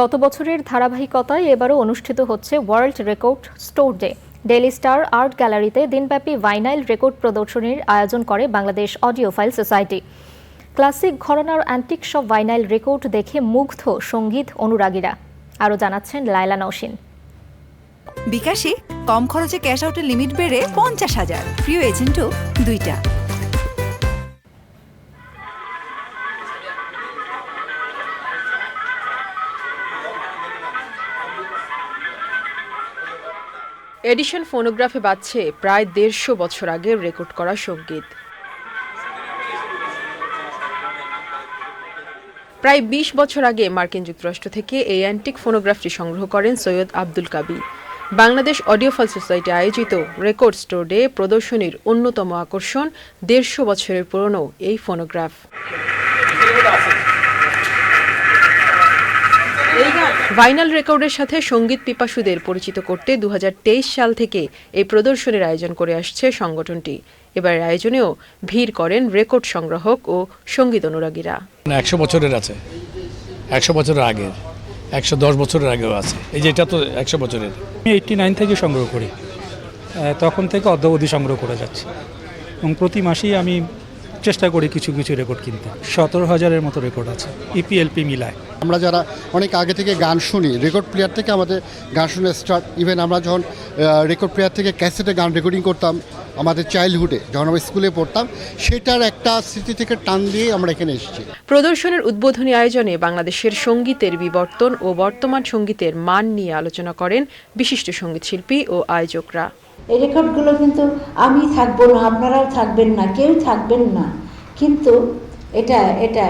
গত বছরের ধারাবাহিকতায় এবারও অনুষ্ঠিত হচ্ছে world record store day. Daily star art গ্যালারিতে দিনব্যাপী ভাইনাইল রেকর্ড প্রদর্শনীর আয়োজন করে Bangladesh audiophile society. Classic ঘরানার অ্যান্টিক সব ভাইনাইল রেকর্ড দেখে মুগ্ধ সংগীত অনুরাগীরা। আরও জানাচ্ছেন লায়লা নওশিন বিকাশে কম খরচে ক্যাশ আউটের লিমিট বেড়ে পঞ্চাশ হাজার। প্রিয় এজেন্টও দুইটা। এডিশন ফোনোগ্রাফে বাজছে প্রায় দেড়শো বছর আগে রেকর্ড করা সংগীত। প্রায় ২০ বছর আগে মার্কিন যুক্তরাষ্ট্র থেকে এই অ্যান্টিক ফোনোগ্রাফটি সংগ্রহ করেন সৈয়দ আব্দুল কাবি বাংলাদেশ অডিওফল সোসাইটি আয়োজিত রেকর্ড স্টোর ডে প্রদর্শনীর অন্যতম আকর্ষণ দেড়শো বছরের পুরনো এই ফোনোগ্রাফ। ভাইনাল রেকর্ডের সাথে সংগীত পিপাসুদের পরিচিত করতে দু হাজার তেইশ সাল থেকে এই প্রদর্শনীর আয়োজন করে আসছে সংগঠনটি। এবার আয়োজনেও ভিড় করেন রেকর্ড সংগ্রাহক ও সংগীত অনুরাগীরা। একশো বছরের আছে। একশো বছরের আগের একশো দশ বছরের আগেও আছে। এই যে এটা তো একশো বছরের। আমি এইটটি নাইন থেকে সংগ্রহ করি। তখন থেকে অদ্যাবধি সংগ্রহ করে যাচ্ছি। এবং প্রতি মাসেই আমি চেষ্টা করি কিছু কিছু রেকর্ড কিনতে। সতেরো হাজারের মতো রেকর্ড আছে E ইপিএলপি মিলায়। আমরা যারা অনেক আগে থেকে গান শুনি রেকর্ড প্লেয়ার থেকে আমাদের গান শুনে স্টার্ট ইভেন আমরা যখন রেকর্ড প্লেয়ার থেকে ক্যাসেটে গান রেকর্ডিং করতাম আমাদের চাইল্ডহুডে যখন আমরা স্কুলে পড়তাম সেটার একটা স্মৃতি থেকে টান দিয়ে আমরা এখানে এসেছি। প্রদর্শনের উদ্বোধনী আয়োজনে বাংলাদেশের সঙ্গীতের বিবর্তন ও বর্তমান সঙ্গীতের মান নিয়ে আলোচনা করেন বিশিষ্ট সঙ্গীতশিল্পী ও আয়োজকরা। এই রেকর্ডগুলো কিন্তু আমি থাকব না আপনারাও থাকবেন না কেউ থাকবেন না। কিন্তু এটা এটা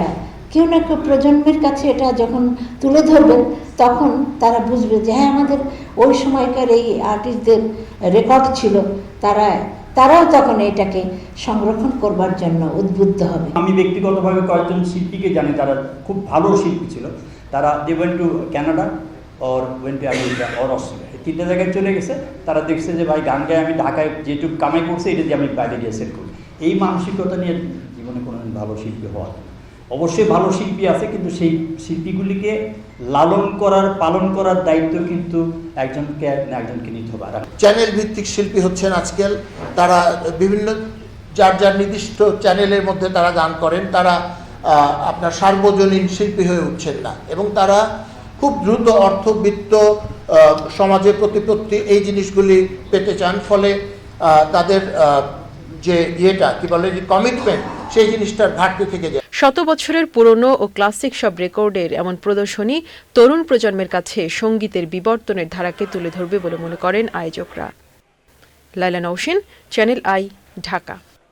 কেউ না কেউ প্রজন্মের কাছে এটা যখন তুলে ধরবেন তখন তারা বুঝবে যে হ্যাঁ আমাদের ওই সময়কার এই আর্টিস্টদের রেকর্ড ছিল তারা তারাও তখন এটাকে সংরক্ষণ করবার জন্য উদ্বুদ্ধ হবে। আমি ব্যক্তিগতভাবে কয়েকজন শিল্পীকে জানি তারা খুব ভালো শিল্পী ছিল। তারা they went to Canada or went to America or Australia. তিনটা জায়গায় চলে গেছে। তারা দেখছে যে, ভাই গান গায়ে আমি ঢাকায় যেটুকু কামাই করছে, এটা যে আমি বাইরে গিয়ে সেট করি এই মানসিকতা নিয়ে জীবনে কোনো ভালো শিল্পী হওয়া। অবশ্যই ভালো শিল্পী আছে, কিন্তু সেই শিল্পীগুলিকে লালন করার, পালন করার দায়িত্ব কিন্তু একজনকে একজনকে নিতে হবে। চ্যানেল ভিত্তিক শিল্পী হচ্ছেন আজকাল তারা বিভিন্ন, যার যার নির্দিষ্ট চ্যানেলের মধ্যে তারা গান করেন, তারা আপনার সার্বজনীন শিল্পী হয়ে উঠছেন না। এবং তারা খুব দ্রুত অর্থবিত্ত সমাজের প্রতিপত্তি এই জিনিসগুলি পেতে চান, ফলে তাদের যে ইয়েটা, কী বলে, যে কমিটমেন্ট সেই জিনিসটার ঘাটতি থেকে যায়। শত বছরের পুরনো ও ক্লাসিক সব রেকর্ডের এমন প্রদর্শনী তরুণ প্রজন্মের কাছে সঙ্গীতের বিবর্তনের ধারাকে তুলে ধরবে বলে মনে করেন আয়োজকরা। Laila Nousen channel I, Dhaka.